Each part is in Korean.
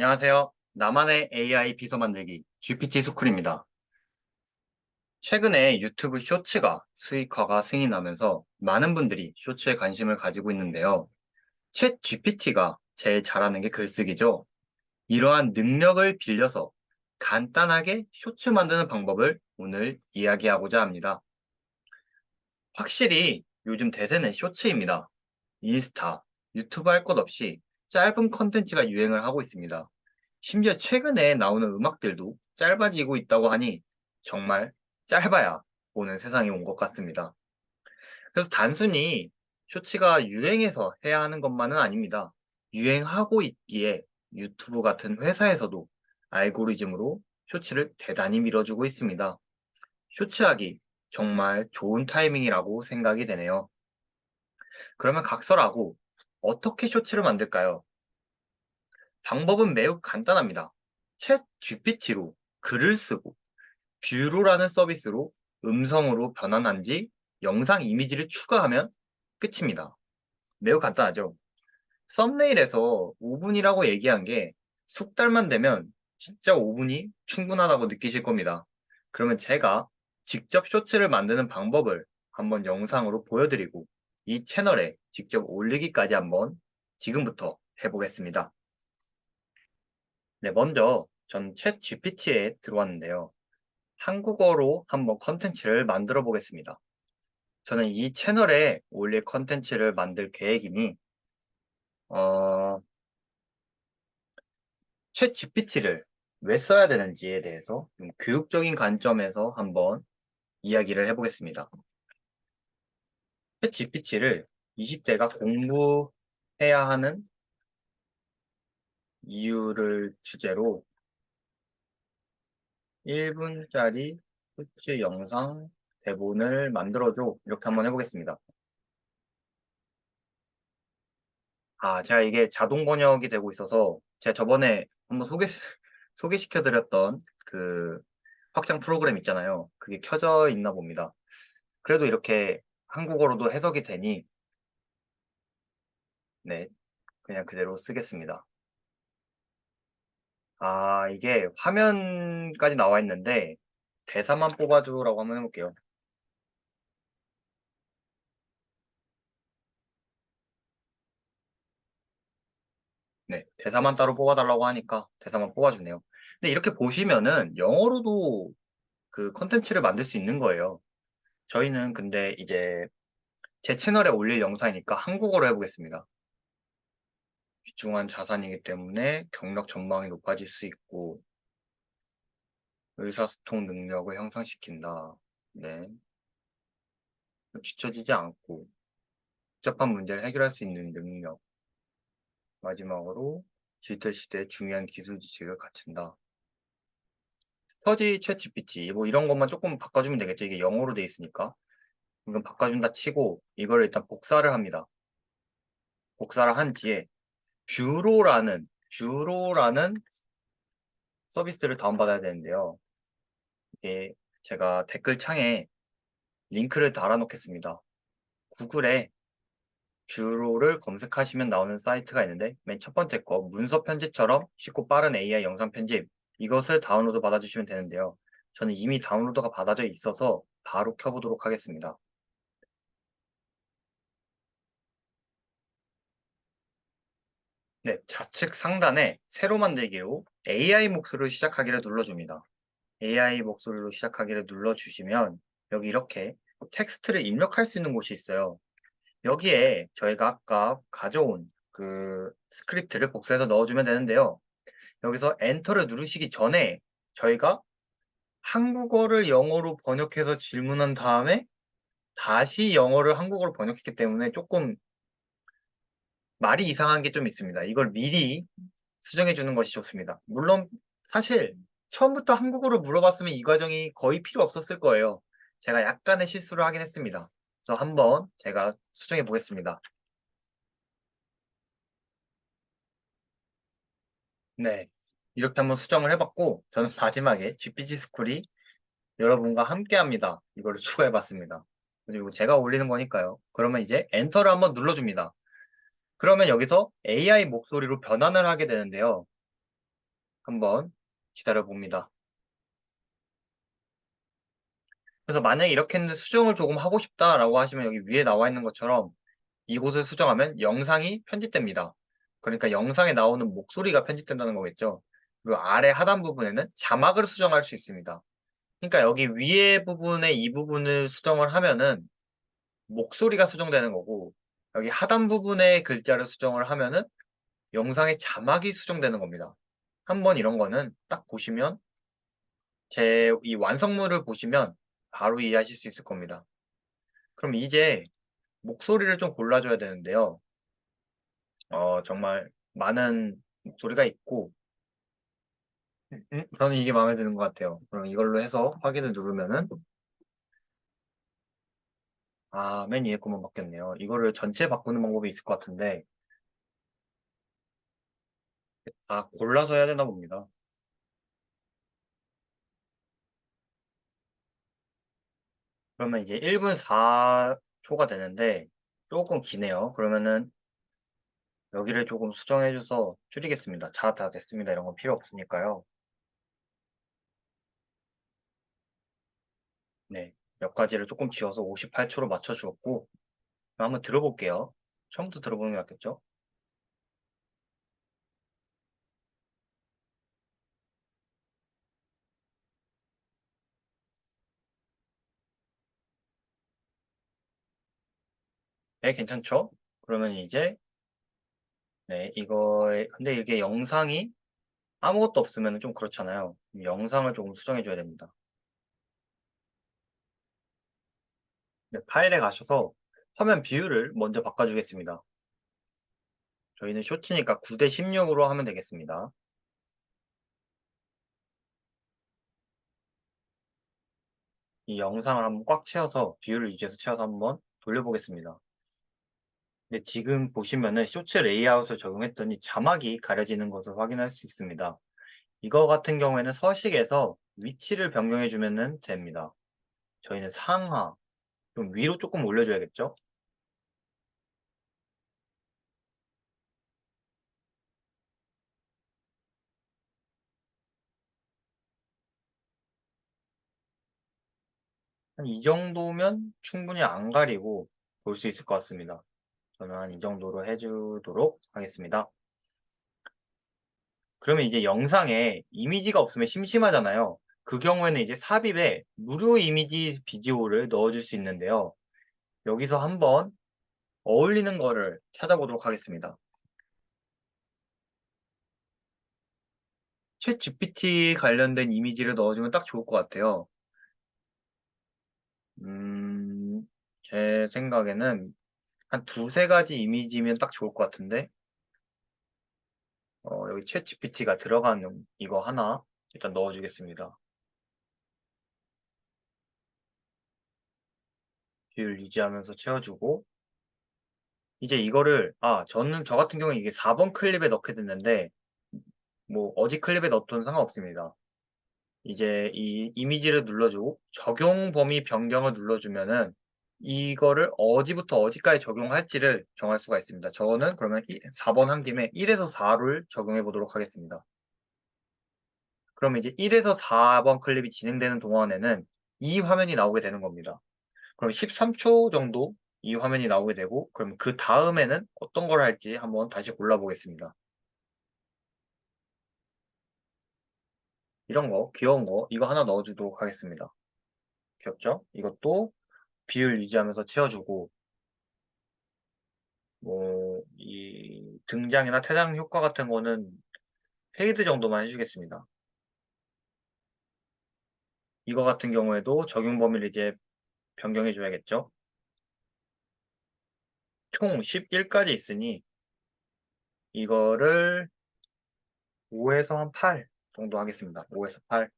안녕하세요. 나만의 AI 비서 만들기 GPT 스쿨입니다. 최근에 유튜브 쇼츠가 수익화가 승인 나면서 많은 분들이 쇼츠에 관심을 가지고 있는데요. 챗 GPT가 제일 잘하는 게 글쓰기죠. 이러한 능력을 빌려서 간단하게 쇼츠 만드는 방법을 오늘 이야기하고자 합니다. 확실히 요즘 대세는 쇼츠입니다. 인스타, 유튜브 할 것 없이 짧은 컨텐츠가 유행을 하고 있습니다. 심지어 최근에 나오는 음악들도 짧아지고 있다고 하니 정말 짧아야 보는 세상이 온 것 같습니다. 그래서 단순히 쇼츠가 유행해서 해야 하는 것만은 아닙니다. 유행하고 있기에 유튜브 같은 회사에서도 알고리즘으로 쇼츠를 대단히 밀어주고 있습니다. 쇼츠하기 정말 좋은 타이밍이라고 생각이 되네요. 그러면 각설하고 어떻게 쇼츠를 만들까요? 방법은 매우 간단합니다. 챗 GPT로 글을 쓰고 뷰로라는 서비스로 음성으로 변환한 지 영상 이미지를 추가하면 끝입니다. 매우 간단하죠. 썸네일에서 5분이라고 얘기한 게 숙 달만 되면 진짜 5분이 충분하다고 느끼실 겁니다. 그러면 제가 직접 쇼츠를 만드는 방법을 한번 영상으로 보여드리고 이 채널에 직접 올리기까지 한번 지금부터 해보겠습니다. 네, 먼저 전 챗 GPT에 들어왔는데요. 한국어로 한번 컨텐츠를 만들어 보겠습니다. 저는 이 채널에 올릴 컨텐츠를 만들 계획이니 어, 챗 GPT를 왜 써야 되는지에 대해서 교육적인 관점에서 한번 이야기를 해보겠습니다. 챗 GPT를 20대가 공부해야 하는 이유를 주제로 1분짜리 쇼츠 영상 대본을 만들어줘 이렇게 한번 해보겠습니다. 아, 제가 이게 자동 번역이 되고 있어서 제가 저번에 한번 소개, 소개시켜드렸던 그 확장 프로그램 있잖아요. 그게 켜져 있나 봅니다. 그래도 이렇게 한국어로도 해석이 되니 네, 그냥 그대로 쓰겠습니다. 아, 이게 화면까지 나와 있는데 대사만 뽑아주라고 한번 해볼게요. 네, 대사만 따로 뽑아달라고 하니까 대사만 뽑아주네요. 근데 이렇게 보시면은 영어로도 그 컨텐츠를 만들 수 있는 거예요. 저희는 근데 이제 제 채널에 올릴 영상이니까 한국어로 해보겠습니다. 귀중한 자산이기 때문에 경력 전망이 높아질 수 있고 의사소통 능력을 향상시킨다. 네. 지쳐지지 않고 복잡한 문제를 해결할 수 있는 능력. 마지막으로 디지털 시대의 중요한 기술 지식을 갖춘다. 스터디 챗 GPT 뭐 이런 것만 조금 바꿔주면 되겠죠. 이게 영어로 돼 있으니까. 이건 바꿔준다 치고 이걸 일단 복사를 합니다. 복사를 한 뒤에 뷰로라는 뷰로라는 서비스를 다운받아야 되는데요. 이게 제가 댓글창에 링크를 달아놓겠습니다. 구글에 뷰로를 검색하시면 나오는 사이트가 있는데 맨 첫 번째 거 문서 편집처럼 쉽고 빠른 AI 영상 편집 이것을 다운로드 받아주시면 되는데요. 저는 이미 다운로드가 받아져 있어서 바로 켜보도록 하겠습니다. 네, 좌측 상단에 새로 만들기로 AI 목소리를 시작하기를 눌러줍니다. AI 목소리로 시작하기를 눌러주시면 여기 이렇게 텍스트를 입력할 수 있는 곳이 있어요. 여기에 저희가 아까 가져온 그 스크립트를 복사해서 넣어주면 되는데요. 여기서 엔터를 누르시기 전에 저희가 한국어를 영어로 번역해서 질문한 다음에 다시 영어를 한국어로 번역했기 때문에 조금 말이 이상한 게 좀 있습니다. 이걸 미리 수정해 주는 것이 좋습니다. 물론 사실 처음부터 한국어로 물어봤으면 이 과정이 거의 필요 없었을 거예요. 제가 약간의 실수를 하긴 했습니다. 그래서 한번 제가 수정해 보겠습니다. 네, 이렇게 한번 수정을 해봤고 저는 마지막에 GPT 스쿨이 여러분과 함께 합니다. 이거를 추가해 봤습니다. 그리고 제가 올리는 거니까요. 그러면 이제 엔터를 한번 눌러줍니다. 그러면 여기서 AI 목소리로 변환을 하게 되는데요. 한번 기다려 봅니다. 그래서 만약에 이렇게 했는데 수정을 조금 하고 싶다라고 하시면 여기 위에 나와 있는 것처럼 이곳을 수정하면 영상이 편집됩니다. 그러니까 영상에 나오는 목소리가 편집된다는 거겠죠. 그리고 아래 하단 부분에는 자막을 수정할 수 있습니다. 그러니까 여기 위에 부분에 이 부분을 수정을 하면은 목소리가 수정되는 거고 여기 하단 부분에 글자를 수정을 하면은 영상의 자막이 수정되는 겁니다. 한번 이런 거는 딱 보시면 제 이 완성물을 보시면 바로 이해하실 수 있을 겁니다. 그럼 이제 목소리를 좀 골라줘야 되는데요. 어, 정말 많은 목소리가 있고 음, 음, 저는 이게 마음에 드는 것 같아요. 그럼 이걸로 해서 확인을 누르면은 아, 맨 위에 것만 바뀌었네요. 이거를 전체 바꾸는 방법이 있을 것 같은데 아, 골라서 해야 되나 봅니다. 그러면 이제 1분 4초가 되는데 조금 기네요. 그러면은 여기를 조금 수정해줘서 줄이겠습니다. 자, 다 됐습니다. 이런 건 필요 없으니까요. 네, 몇 가지를 조금 지워서 58초로 맞춰주었고 한번 들어볼게요. 처음부터 들어보는 게 낫겠죠? 네, 괜찮죠? 그러면 이제 네, 이거에 근데 이게 영상이 아무것도 없으면 좀 그렇잖아요. 영상을 조금 수정해 줘야 됩니다. 네, 파일에 가셔서 화면 비율을 먼저 바꿔주겠습니다. 저희는 쇼츠니까 9대 16으로 하면 되겠습니다. 이 영상을 한번 꽉 채워서 비율을 유지해서 채워서 한번 돌려보겠습니다. 근데 지금 보시면은 쇼츠 레이아웃을 적용했더니 자막이 가려지는 것을 확인할 수 있습니다. 이거 같은 경우에는 서식에서 위치를 변경해 주면 됩니다. 저희는 상하, 좀 위로 조금 올려줘야겠죠? 한 이 정도면 충분히 안 가리고 볼 수 있을 것 같습니다. 저는 한 이 정도로 해주도록 하겠습니다. 그러면 이제 영상에 이미지가 없으면 심심하잖아요. 그 경우에는 이제 삽입에 무료 이미지 비디오를 넣어줄 수 있는데요. 여기서 한번 어울리는 거를 찾아보도록 하겠습니다. 챗 GPT 관련된 이미지를 넣어주면 딱 좋을 것 같아요. 음, 제 생각에는 한 두세 가지 이미지면 딱 좋을 것 같은데 어, 여기 챗 GPT가 들어가는 이거 하나 일단 넣어주겠습니다. 비율 유지하면서 채워주고 이제 이거를 아 저는 저 같은 경우는 이게 4번 클립에 넣게 됐는데 뭐 어디 클립에 넣던 상관없습니다. 이제 이 이미지를 눌러주고 적용 범위 변경을 눌러주면은 이거를 어디부터 어디까지 적용할지를 정할 수가 있습니다. 저는 그러면 4번 한 김에 1에서 4를 적용해 보도록 하겠습니다. 그러면 이제 1에서 4번 클립이 진행되는 동안에는 이 화면이 나오게 되는 겁니다. 그럼 13초 정도 이 화면이 나오게 되고 그럼 그 다음에는 어떤 걸 할지 한번 다시 골라보겠습니다. 이런 거 귀여운 거 이거 하나 넣어주도록 하겠습니다. 귀엽죠? 이것도 비율 유지하면서 채워주고 뭐 이 등장이나 퇴장 효과 같은 거는 페이드 정도만 해주겠습니다. 이거 같은 경우에도 적용 범위를 이제 변경해 줘야겠죠. 총 11까지 있으니 이거를 5에서 한 8 정도 하겠습니다. 5에서 8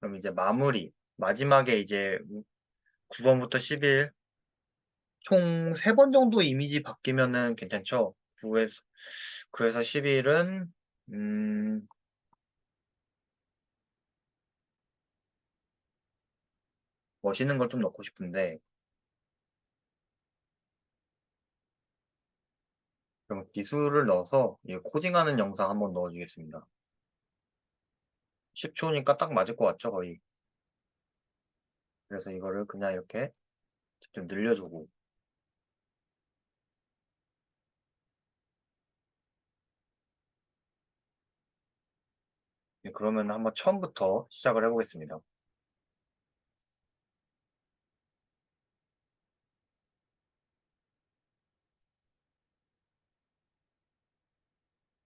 그럼 이제 마무리 마지막에 이제 9번부터 11 총 3번 정도 이미지 바뀌면은 괜찮죠? 9에서, 9에서 11은 음, 멋있는 걸 좀 넣고 싶은데 그럼 기술을 넣어서 이 코딩하는 영상 한번 넣어주겠습니다. 10초니까 딱 맞을 것 같죠, 거의. 그래서 이거를 그냥 이렇게 좀 늘려주고 네, 그러면 한번 처음부터 시작을 해보겠습니다.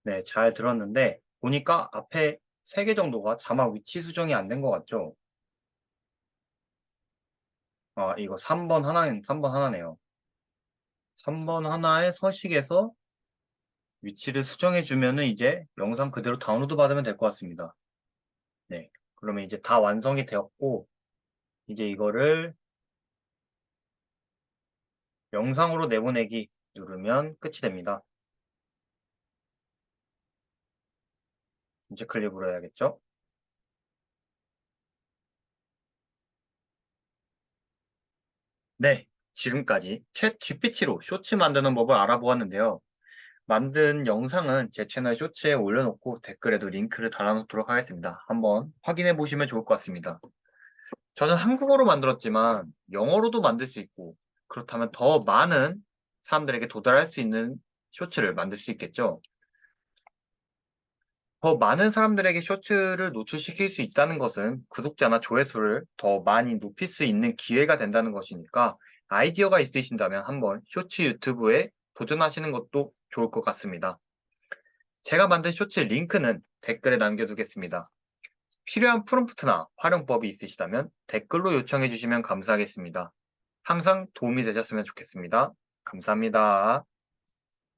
네, 잘 들었는데 보니까 앞에 3개 정도가 자막 위치 수정이 안 된 것 같죠? 아, 이거 3번 하나, 3번 하나네요. 3번 하나의 서식에서 위치를 수정해 주면은 이제 영상 그대로 다운로드 받으면 될 것 같습니다. 네. 그러면 이제 다 완성이 되었고 이제 이거를 영상으로 내보내기 누르면 끝이 됩니다. 이제 클립으로 해야겠죠? 네, 지금까지 챗 GPT로 쇼츠 만드는 법을 알아보았는데요. 만든 영상은 제 채널 쇼츠에 올려놓고 댓글에도 링크를 달아놓도록 하겠습니다. 한번 확인해 보시면 좋을 것 같습니다. 저는 한국어로 만들었지만 영어로도 만들 수 있고 그렇다면 더 많은 사람들에게 도달할 수 있는 쇼츠를 만들 수 있겠죠. 더 많은 사람들에게 쇼츠를 노출시킬 수 있다는 것은 구독자나 조회수를 더 많이 높일 수 있는 기회가 된다는 것이니까 아이디어가 있으신다면 한번 쇼츠 유튜브에 도전하시는 것도 좋을 것 같습니다. 제가 만든 쇼츠 링크는 댓글에 남겨두겠습니다. 필요한 프롬프트나 활용법이 있으시다면 댓글로 요청해 주시면 감사하겠습니다. 항상 도움이 되셨으면 좋겠습니다. 감사합니다.